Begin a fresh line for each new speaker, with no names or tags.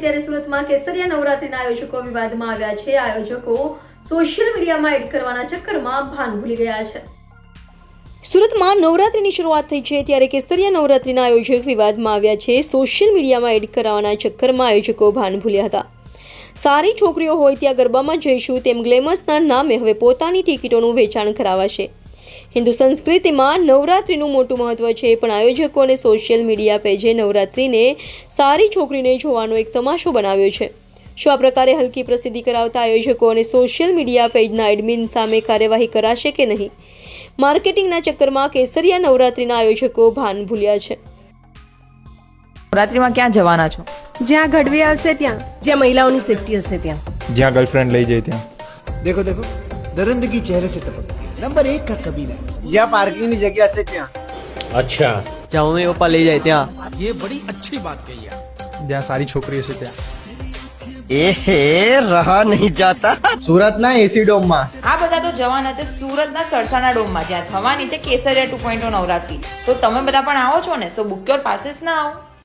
ત્યારે સુરતમાં કેસરિયા નવરાત્રીના આયોજકો વિવાદમાં આવ્યા છે. આયોજકો સોશિયલ મીડિયામાં એડ કરવાના ચક્કરમાં ભાન ભૂલી ગયા છે. સુરતમાં નવરાત્રીની શરૂઆત થઈ છે ત્યારે કેસરિયા નવરાત્રીના આયોજક વિવાદમાં આવ્યા છે. સોશિયલ મીડિયામાં એડ કરાવવાના ચક્કરમાં આયોજકો ભાન ભૂલ્યા હતા. સારી છોકરીઓ હોય ત્યાં ગરબામાં જઈશું તેમ ગ્લેમર્સના નામે હવે પોતાની ટિકિટોનું વેચાણ કરાવાશે. હિન્દુ સંસ્કૃતિમાં નવરાત્રિનું મોટું મહત્વ છે પણ આયોજકો અને સોશિયલ મીડિયા પેજે નવરાત્રિને સારી છોકરીને જોવાનો એક તમાશો બનાવ્યો છે. શું આ પ્રકારે હલકી પ્રસિદ્ધિ કરાવતા આયોજકો અને સોશિયલ મીડિયા પેજના એડમિન સામે કાર્યવાહી કરાશે કે નહીં? માર્કેટિંગના ચક્કરમાં કેસરિયા નવરાત્રિના આયોજકો ભાન ભૂલ્યા છે.
નવરાત્રિમાં ક્યાં જવાના છો?
જ્યાં ગઢવી આવશે ત્યાં જ્યાં મહિલાઓની સેફટી હશે ત્યાં.
જ્યાં ગર્લફ્રેન્ડ લઈ જાય ત્યાં.
દેખો દેખો દરંદગી ચહેરે સે ટપક. नंबर एक का कबीला यहाँ पार्किंग की जगह से क्या
अच्छा
जहाँ मम्मी पापा ले जाए ત્યાં
જ્યાં સારી છોકરી હશે ત્યાં
एहे रहा नहीं जाता
સુરતના એસી ડોમમાં
આ બધા તો જવાના છે સુરતના સરસાના ડોમમાં જ્યાં થવાની છે કેસરિયા ટુ પોઈન્ટ નવરાત્રી તો તમે બધા પણ આવો છો ને સો બુક યોર પાસીસ ના આવો